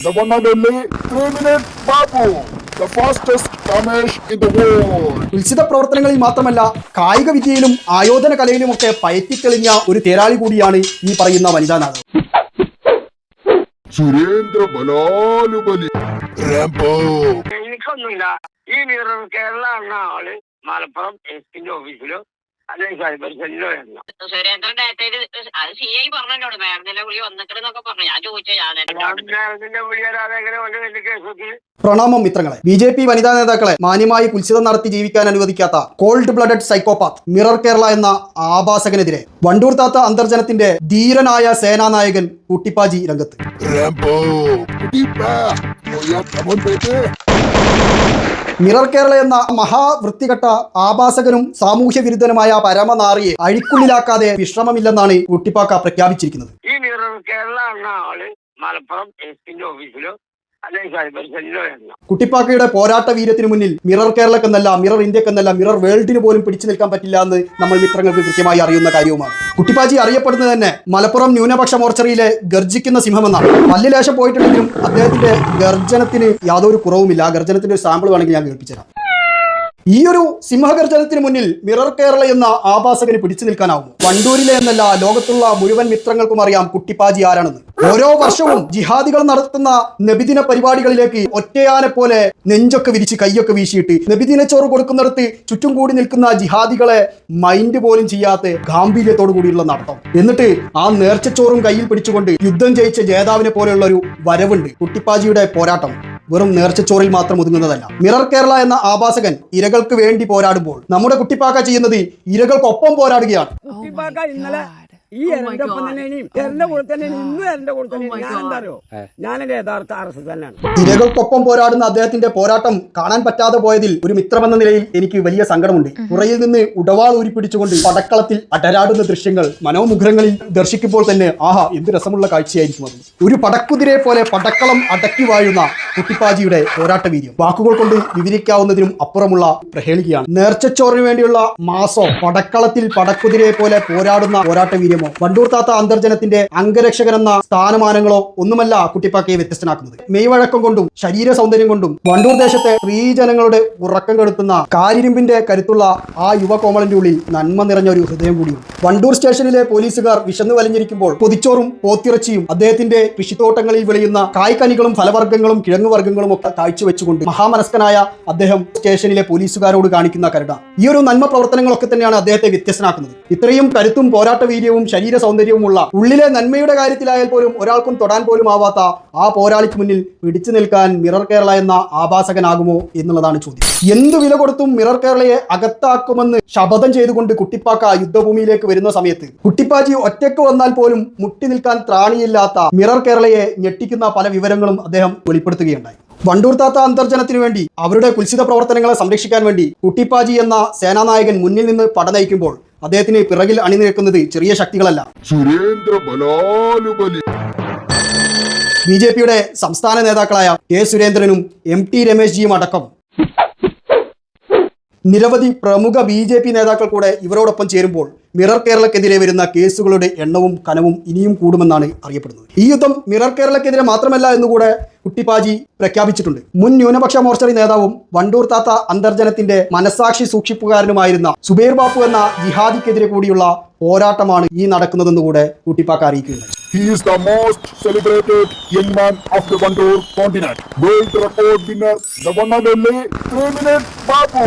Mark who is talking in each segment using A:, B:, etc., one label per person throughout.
A: The one and only three-minute Babu, the fastest Ramesh in the world.
B: ഉത്സിത പ്രവർത്തനങ്ങളിൽ മാത്രമല്ല കായിക വിദ്യയിലും ആയോധന കലയിലുമൊക്കെ പയറ്റിത്തെളിഞ്ഞ ഒരു തേരാളി കൂടിയാണ് ഈ പറയുന്ന വനിതാ നാടകം
A: സുരേന്ദ്ര ബലാലുബലി.
C: എനിക്കൊന്നുമില്ല. ഈ കേരള എന്ന ആൾ മലപ്പുറം എസിന്റെ ഓഫീസിലോ അല്ലെങ്കിൽ സൈബർ സെല്ലിലോ എന്ന
D: സുരേന്ദ്രൻ ഡയറ്റയിൽ അത് സി ഐ പറഞ്ഞോട് മാഡത്തിന്റെ വിളി വന്നിക്കണെന്നൊക്കെ പറഞ്ഞു. ഞാൻ ചോദിച്ചു
C: എങ്ങനെ വലിയ
B: പ്രണാമം മിത്രങ്ങളെ. ബി ജെ പി വനിതാ നേതാക്കളെ മാന്യമായി കുൽസിതം നടത്തി ജീവിക്കാൻ അനുവദിക്കാത്ത cold blooded psychopath Mirror Kerala എന്ന ആഭാസകനെതിരെ വണ്ടൂർ താത്ത അന്തർജനത്തിന്റെ ധീരനായ സേനാനായകൻ കുട്ടിപ്പാജി രംഗത്ത്. മിറർ കേരള എന്ന മഹാവൃത്തികെട്ട ആഭാസകനും സാമൂഹ്യ വിരുദ്ധനുമായ പരമനാറിയെ അഴിക്കുള്ളിലാക്കാതെ വിശ്രമമില്ലെന്നാണ് കുട്ടിപ്പാക്ക പ്രഖ്യാപിച്ചിരിക്കുന്നത്.
C: ഈ മിറർ കേരള എന്ന ആൾ മലപ്പുറം എസ് ഓഫീസിലോ
B: കുട്ടിപ്പാക്കയുടെ പോരാട്ട വീര്യത്തിന് മുന്നിൽ മിറർ കേരളക്കെന്നല്ല മിറർ ഇന്ത്യക്കെന്നല്ല മിറർ വേൾഡിന് പോലും പിടിച്ചു നിൽക്കാൻ പറ്റില്ല എന്ന് നമ്മൾ മിത്രങ്ങൾക്ക് കൃത്യമായി അറിയുന്ന കാര്യവുമാണ്. കുട്ടിപ്പാജി അറിയപ്പെടുന്നത് തന്നെ മലപ്പുറം ന്യൂനപക്ഷ മോർച്ചറിയിലെ ഗർജിക്കുന്ന സിംഹമെന്നാണ്. പല്ലിലേശം പോയിട്ടുണ്ടെങ്കിലും അദ്ദേഹത്തിന്റെ ഗർജനത്തിന് യാതൊരു കുറവുമില്ല. ഗർജനത്തിന്റെ ഒരു സാമ്പിൾ വേണമെങ്കിൽ ഞാൻ കേൾപ്പിച്ചുതരാം. ഈ ഒരു സിംഹഗർജനത്തിന് മുന്നിൽ മിറർ കേരള എന്ന ആഭാസകന് പിടിച്ചു നിൽക്കാനാവും വണ്ടൂരിലെ എന്നല്ല ലോകത്തുള്ള മുഴുവൻ മിത്രങ്ങൾക്കും അറിയാം കുട്ടിപ്പാജി ആരാണെന്ന്. ഓരോ വർഷവും ജിഹാദികൾ നടത്തുന്ന നബിദിന പരിപാടികളിലേക്ക് ഒറ്റയാനെ പോലെ നെഞ്ചൊക്കെ വിരിച്ച് കൈയൊക്കെ വീശിയിട്ട് നബിദിന ചോറ് കൊടുക്കുന്നിടത്ത് ചുറ്റും കൂടി നിൽക്കുന്ന ജിഹാദികളെ മൈൻഡ് പോലും ചെയ്യാത്ത ഗാംഭീര്യത്തോടു കൂടിയുള്ള നടത്തം. എന്നിട്ട് ആ നേർച്ചച്ചോറും കയ്യിൽ പിടിച്ചുകൊണ്ട് യുദ്ധം ജയിച്ച ജേതാവിനെ പോലെയുള്ള ഒരു വരവുണ്ട് കുട്ടിപ്പാജിയുടെ പോരാട്ടം. വെറും നേർച്ചച്ചോറിൽ മാത്രം ഒതുങ്ങുന്നതല്ല. മിറർ കേരള എന്ന ആഭാസകൻ ഇരകൾക്ക് വേണ്ടി പോരാടുമ്പോൾ നമ്മുടെ കുട്ടിപ്പാക്ക ചെയ്യുന്നത് ഇരകൾക്കൊപ്പം പോരാടുകയാണ്.
E: ഇന്നലെ ഈ എന്റെ ഒപ്പം തന്നെ ഇനിയും എന്റെ കൂടെ തന്നെ ഇന്നും എന്റെ കൂടെ തന്നെ ഞാൻ എന്താ അറിയോ? ഞാൻ എന്റെ യഥാർത്ഥ ആർ എസ് എസ് തന്നെയാണ്.
B: തിരകൾക്കൊപ്പം പോരാടുന്ന അദ്ദേഹത്തിന്റെ പോരാട്ടം കാണാൻ പറ്റാതെ പോയതിൽ ഒരു മിത്രമെന്ന നിലയിൽ എനിക്ക് വലിയ സങ്കടമുണ്ട്. പുറയിൽ നിന്ന് ഉടവാൾ ഊരിപ്പിടിച്ചുകൊണ്ട് പടക്കളത്തിൽ അടരാടുന്ന ദൃശ്യങ്ങൾ മനോമുഖരങ്ങളിൽ ദർശിക്കുമ്പോൾ തന്നെ ആഹാ എന്ത് രസമുള്ള കാഴ്ചയായിരിക്കും അത്. ഒരു പടക്കുതിരെ പോലെ പടക്കളം അടക്കി വാഴുന്ന കുട്ടിപ്പാജിയുടെ പോരാട്ട വീര്യം വാക്കുകൾ കൊണ്ട് വിവരിക്കാവുന്നതിനും അപ്പുറമുള്ള പ്രഹേളികയാണ്. നേർച്ചച്ചോറിന് വേണ്ടിയുള്ള മാസോ പടക്കളത്തിൽ പടക്കുതിരെ പോലെ പോരാടുന്ന പോരാട്ട വീര്യമോ വണ്ടൂർ താത്ത അന്തർജനത്തിന്റെ അംഗരക്ഷകൻ എന്ന സ്ഥാനമാനങ്ങളോ ഒന്നുമല്ല കുട്ടിപ്പാക്കയെ വ്യത്യസ്തനാക്കുന്നത്. മെയ്വഴക്കം കൊണ്ടും ശരീര സൗന്ദര്യം കൊണ്ടും വണ്ടൂർ ദേശത്തെ സ്ത്രീജനങ്ങളുടെ ഉറക്കം കെടുത്തുന്ന കാരിരുമ്പിന്റെ കരുത്തുള്ള ആ യുവ യുവകോമളന്റെ ഉള്ളിൽ നന്മ നിറഞ്ഞ ഒരു ഹൃദയം കൂടിയും വണ്ടൂർ സ്റ്റേഷനിലെ പോലീസുകാർ വിശന്നു വലഞ്ഞിരിക്കുമ്പോൾ പൊതിച്ചോറും പോത്തിറച്ചിയും അദ്ദേഹത്തിന്റെ കൃഷിത്തോട്ടങ്ങളിൽ വിളയുന്ന കായ്ക്കനികളും ഫലവർഗങ്ങളും കിഴങ്ങുവർഗങ്ങളും ഒക്കെ കാഴ്ചവെച്ചുകൊണ്ട് മഹാമനസ്കനായ അദ്ദേഹം സ്റ്റേഷനിലെ പോലീസുകാരോട് കാണിക്കുന്ന കരുട ഈ ഒരു നന്മ പ്രവർത്തനങ്ങളൊക്കെ തന്നെയാണ് അദ്ദേഹത്തെ വ്യത്യസ്തനാക്കുന്നത്. ഇത്രയും കരുത്തും പോരാട്ട വീര്യവും ശരീര സൗന്ദര്യവുമുള്ള ഉള്ളിലെ നന്മയുടെ കാര്യത്തിലായാൽ പോലും ഒരാൾക്കും തൊടാൻ പോലും ആവാത്ത ആ പോരാളിക്ക് മുന്നിൽ പിടിച്ചു നിൽക്കാൻ മിറർ കേരള എന്ന ആഭാസകനാകുമോ എന്നുള്ളതാണ് ചോദ്യം. എന്തു വില കൊടുത്തും മിറർ കേരളയെ അകത്താക്കുമെന്ന് ശപഥം ചെയ്തുകൊണ്ട് കുട്ടിപ്പാക്ക യുദ്ധഭൂമിയിലേക്ക് വരുന്ന സമയത്ത് കുട്ടിപ്പാജി ഒറ്റയ്ക്ക് വന്നാൽ പോലും മുട്ടി നിൽക്കാൻ ത്രാണിയില്ലാത്ത മിറർ കേരളയെ ഞെട്ടിക്കുന്ന പല വിവരങ്ങളും അദ്ദേഹം വെളിപ്പെടുത്തുകയുണ്ടായി. വണ്ടൂർ താത്ത അന്തർജനത്തിനു വേണ്ടി അവരുടെ കുൽസിത പ്രവർത്തനങ്ങളെ സംരക്ഷിക്കാൻ വേണ്ടി കുട്ടിപ്പാജി എന്ന സേനാനായകൻ മുന്നിൽ നിന്ന് പടനയിക്കുമ്പോൾ അദ്ദേഹത്തിന് പിറകിൽ അണിനിരക്കുന്നത് ചെറിയ ശക്തികളല്ല.
A: സുരേന്ദ്ര ബലാലുബലി.
B: ബി ജെ പിയുടെ സംസ്ഥാന നേതാക്കളായ കെ സുരേന്ദ്രനും എം ടി രമേശ് ജിയും അടക്കം. നിരവധി പ്രമുഖ ബി ജെ പി നേതാക്കൾ കൂടെ ഇവരോടൊപ്പം ചേരുമ്പോൾ മിറർ കേരളക്കെതിരെ വരുന്ന കേസുകളുടെ എണ്ണവും കനവും ഇനിയും കൂടുമെന്നാണ് അറിയപ്പെടുന്നത്. ഈ യുദ്ധം മിറർ കേരളക്കെതിരെ മാത്രമല്ല എന്നുകൂടെ കുട്ടിപ്പാജി പ്രഖ്യാപിച്ചിട്ടുണ്ട്. മുൻ ന്യൂനപക്ഷ മോർച്ചറി നേതാവും വണ്ടൂർ താത്ത അന്തർജനത്തിന്റെ മനസാക്ഷി സൂക്ഷിപ്പുകാരനുമായിരുന്ന സുബൈർ ബാപ്പു എന്ന ജിഹാദിക്കെതിരെ കൂടിയുള്ള പോരാട്ടമാണ് ഈ നടക്കുന്നതെന്ന് കൂടെ കുട്ടിപ്പാക്ക അറിയിക്കുന്നത്
A: He is the most celebrated young man of the Bandur continent. World record winner, the one and only Babu,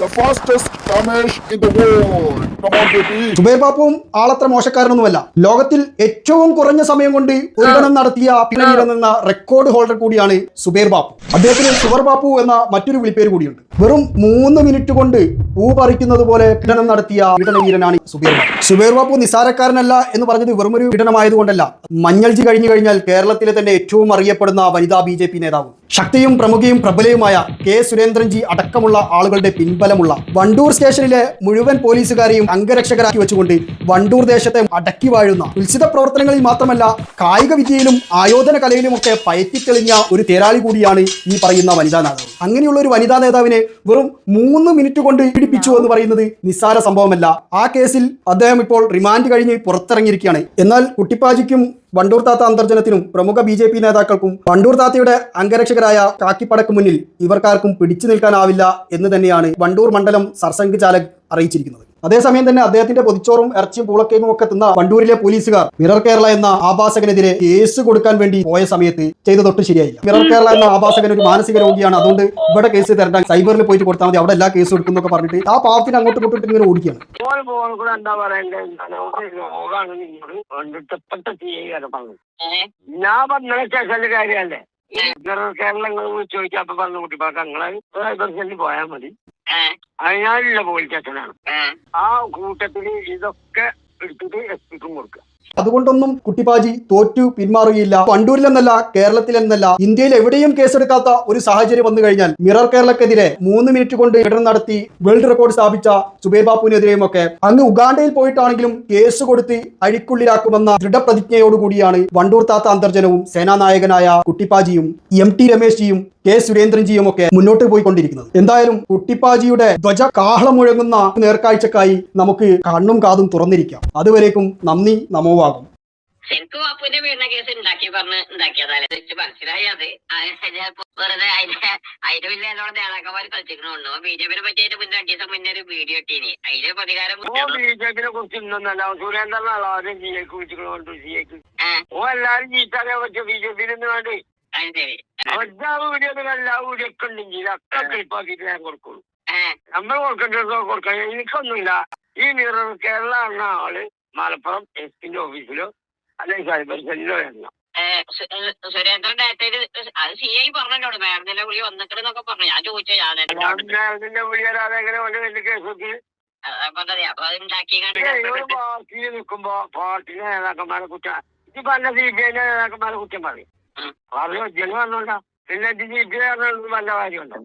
A: the fastest Ramesh in the world. Come on, baby.
B: Zubair ബാപ്പുവും ആളത്ര മോശക്കാരനൊന്നുമല്ല. ലോകത്തിൽ ഏറ്റവും കുറഞ്ഞ സമയം കൊണ്ട് ഉദ്ഘാടനം നടത്തിയ പിന്നീട് നിന്ന റെക്കോർഡ് ഹോൾഡർ കൂടിയാണ് സുബൈർ ബാപ്പു. അദ്ദേഹത്തിന് സുബർ ബാപ്പു എന്ന മറ്റൊരു വിളിപ്പേര് കൂടിയുണ്ട്. വെറും മൂന്ന് മിനിറ്റ് കൊണ്ട് പൂ പറിക്കുന്നത് പോലെ പീഡനം നടത്തിയ പീഡനവീരനാണ് സുബൈർ ബാപ്പു. സുബൈർ ബാപ്പു നിസാരക്കാരനല്ല എന്ന് പറഞ്ഞത് വെറും ഒരു പീഡനമായതുകൊണ്ടല്ല മഞ്ഞൾജി കഴിഞ്ഞു കഴിഞ്ഞാൽ കേരളത്തിലെ തന്നെ ഏറ്റവും അറിയപ്പെടുന്ന വനിതാ ബി ജെ പി നേതാവ്. ശക്തിയും പ്രമുഖയും പ്രബലയുമായ കെ സുരേന്ദ്രൻജി അടക്കമുള്ള ആളുകളുടെ പിൻബലമുള്ള വണ്ടൂർ സ്റ്റേഷനിലെ മുഴുവൻ പോലീസുകാരെയും അംഗരക്ഷകരാക്കി വെച്ചുകൊണ്ട് വണ്ടൂർ ദേശത്തെ അടക്കി വാഴുന്ന ഉത്സിത പ്രവർത്തനങ്ങളിൽ മാത്രമല്ല കായിക വിദ്യയിലും ആയോധന കലയിലുമൊക്കെ പയറ്റിത്തെളിഞ്ഞ ഒരു തേരാളി കൂടിയാണ് ഈ പറയുന്ന വനിതാ നേതാവ്. അങ്ങനെയുള്ള ഒരു വനിതാ നേതാവിനെ വെറും മൂന്ന് മിനിറ്റ് കൊണ്ട് പീഡിപ്പിച്ചു എന്ന് പറയുന്നത് നിസ്സാര സംഭവമല്ല. ആ കേസിൽ അദ്ദേഹം ഇപ്പോൾ റിമാൻഡ് കഴിഞ്ഞ് പുറത്തിറങ്ങിയിരിക്കുകയാണ്. എന്നാൽ കുട്ടിപ്പാജിക്കും വണ്ടൂർ താത്ത അന്തർജനത്തിനും പ്രമുഖ ബി ജെ പി നേതാക്കൾക്കും വണ്ടൂർ താത്തയുടെ അംഗരക്ഷകരായ കാക്കിപ്പടക്ക് മുന്നിൽ ഇവർക്കാർക്കും പിടിച്ചു നിൽക്കാനാവില്ല എന്ന് തന്നെയാണ് വണ്ടൂർ മണ്ഡലം സർസംഘ് ചാലക് അറിയിച്ചിരിക്കുന്നത്. അതേസമയം തന്നെ അദ്ദേഹത്തിന്റെ പൊതിച്ചോറും ഇറച്ചിയും പൂളക്കയും ഒക്കെ തിന്ന വണ്ടൂരിലെ പോലീസുകാർ മിറർ കേരള എന്ന ആഭാസകനെതിരെ കേസ് കൊടുക്കാൻ വേണ്ടി പോയ സമയത്ത് ചെയ്ത തൊട്ട് ശരിയായില്ല. മിറർ കേരള എന്ന ആഭാസകൻ ഒരു മാനസിക രോഗിയാണ്. അതുകൊണ്ട് ഇവിടെ കേസ് തരണ്ട സൈബറിൽ പോയിട്ട് കൊടുത്താൽ മതി. അവിടെ എല്ലാ കേസും എടുക്കുന്നൊക്കെ പറഞ്ഞിട്ട് ആ പാവത്തിന് അങ്ങോട്ട് ഇങ്ങോട്ടും ഇങ്ങനെ ഓടിക്കുകയാണ്.
C: ഞാൻ പറഞ്ഞ കാര്യമല്ലേ? കേരളങ്ങൾ ചോദിച്ചാൽ പറഞ്ഞു കുട്ടിപ്പാക്ക സെല്ലിൽ പോയാൽ മതി. അതിനാലുള്ള പോലീസ് സ്റ്റേഷനാണ് ആ കൂട്ടത്തിൽ ഇതൊക്കെ എടുത്തിട്ട് എസ് പിക്കും കൊടുക്കുക.
B: അതുകൊണ്ടൊന്നും കുട്ടിപ്പാജി തോറ്റു പിന്മാറുകയില്ല. പണ്ടൂരിലെന്നല്ല കേരളത്തിലെന്നല്ല ഇന്ത്യയിൽ എവിടെയും കേസെടുക്കാത്ത ഒരു സാഹചര്യം വന്നു കഴിഞ്ഞാൽ മിറർ കേരളക്കെതിരെ മൂന്ന് മിനിറ്റ് കൊണ്ട് ഇടം നടത്തി വേൾഡ് റെക്കോർഡ് സ്ഥാപിച്ച സുബേർ ബാപ്പുവിനെതിരെയും ഒക്കെ അങ്ങ് ഉഗാണ്ടയിൽ പോയിട്ടാണെങ്കിലും കേസ് കൊടുത്ത് അഴിക്കുള്ളിലാക്കുമെന്ന ദൃഢപ്രതിജ്ഞയോടുകൂടിയാണ് വണ്ടൂർ താത്ത അന്തർജനവും സേനാനായകനായ കുട്ടിപ്പാജിയും എം ടി രമേശ്ജിയും കെ സുരേന്ദ്രൻജിയും ഒക്കെ മുന്നോട്ട് പോയിക്കൊണ്ടിരിക്കുന്നത്. എന്തായാലും കുട്ടിപ്പാജിയുടെ ധ്വജ കാഹളം മുഴങ്ങുന്ന നേർക്കാഴ്ചക്കായി നമുക്ക് കണ്ണും കാതും തുറന്നിരിക്കാം. അതുവരേക്കും നന്ദി നമോവാകും
D: ശരിക്കും അപ്പുവിന്റെ വീടിന്റെ കേസ് ഉണ്ടാക്കി പറഞ്ഞ് ഉണ്ടാക്കിയതല്ലേ എനിക്ക് മനസ്സിലായി അത്. വെറുതെ അതിന്റെ അതിന്റെ പിന്നെ നേതാക്കന്മാർ കളിച്ചിരിക്കണോ ബി ജെ പിനെ പറ്റി അതിന്റെ മുന്നേ രണ്ടു ദിവസം മുന്നേ ഒരു വീഡിയോ ഇട്ടീനി. അതിന്റെ പ്രതികാരം
C: ബി ജെ പിനെ കുറിച്ച് ഇന്നൊന്നല്ല സുരേന്ദ്രനാണ് ആദ്യം ജി എക്ക് വിളിച്ചിട്ടുണ്ട് ജി എക്ക്
D: ആ.
C: ഓ എല്ലാരും ചീത്തറിയാൻ പറ്റും. ബി ജെ പിയിൽ നിന്ന് വേണ്ടേ
D: അത്
C: വീഡിയോ എല്ലാ വീഡിയോ ഒക്കെ ഉണ്ടെങ്കിൽ ഒക്കെ ക്ലിപ്പാക്കിയിട്ട് ഞാൻ കൊടുക്കുള്ളൂ. നമ്മൾ കൊടുക്കേണ്ടത് കൊടുക്കാൻ എനിക്കൊന്നുമില്ല. ഈ നിറ കേരള എന്ന ആൾ മലപ്പുറം എസ് പിന്റെ ഓഫീസിലോ അല്ലെങ്കിൽ സൈബർ സെല്ലിലോ എണ്ണ
D: സു- അത് സി ഐ പറഞ്ഞോട് മാഡത്തിന്റെ വിളി പറഞ്ഞു. ഞാൻ ചോദിച്ചു ഞാൻ
C: വിളി വരാതെ എങ്ങനെ വലിയ
D: പറഞ്ഞത്
C: പാർട്ടിയിൽ നിൽക്കുമ്പോ പാർട്ടിയിലെ നേതാക്കന്മാരെ കുറ്റം ഇത് പല സി പി ഐന്റെ നേതാക്കന്മാരെ കുറ്റം പറയും. പറഞ്ഞു ജനം വന്നോണ്ടാ. പിന്നെ സി പി ഐ നല്ല കാര്യമുണ്ടോ?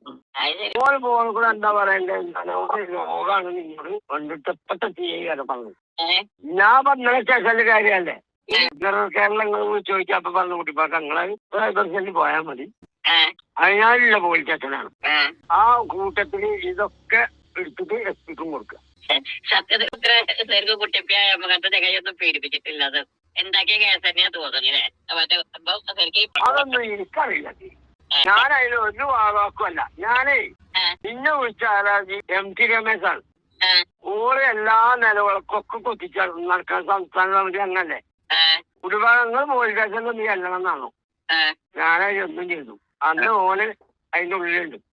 C: പോൾ കൂടെ എന്താ പറയണ്ടേ? നമുക്ക് രോഗമാണ് നിന്നോട് കണ്ടിട്ടപ്പെട്ട ചെയ്യാൻ പറഞ്ഞു ഞാൻ പറഞ്ഞ സ്റ്റേഷനിലെ കാര്യമല്ലേ? കേരളങ്ങൾ ചോദിച്ചാൽ അപ്പൊ പറഞ്ഞു കുട്ടിപ്പാക്ക നിങ്ങളെ സൈബർ സെല്ലിൽ പോയാൽ മതി. അതിനാലുള്ള പോലീസ് സ്റ്റേഷനാണ് ആ കൂട്ടത്തിൽ ഇതൊക്കെ എടുത്തിട്ട് എത്തിക്കും കൊടുക്കുക.
D: സത്യത്തിൽ ശരിക്കും കുട്ടിപ്പിയായ മുഖത്തെ തികയൊന്നും പീഡിപ്പിച്ചിട്ടില്ല. അത് ഉണ്ടാക്കിയ കേസ് തന്നെയാ തോന്നുന്നില്ലേ മറ്റേ ഇപ്പൊ ശരിക്കും
C: അതൊന്നും എനിക്കറിയില്ല ഞാൻ അതിന് ഒരു വാക്കുമല്ല ഞാനേ നിന്നെ ആരാജി എം ടി രമേശാണ്. ഓരോ എല്ലാ നിലവിളക്കൊക്കെ കൊത്തിച്ചാൽ നടക്കാൻ സംസ്ഥാന സമിതി കുടിഭാഗങ്ങൾ പോലീസ് സ്റ്റേഷനിൽ നീ എന്നാണോ?
D: ആ.
C: ഒന്നും ചെയ്തു. അന്ന് ഓന് അതിന്റെ ഉള്ളിലുണ്ട്.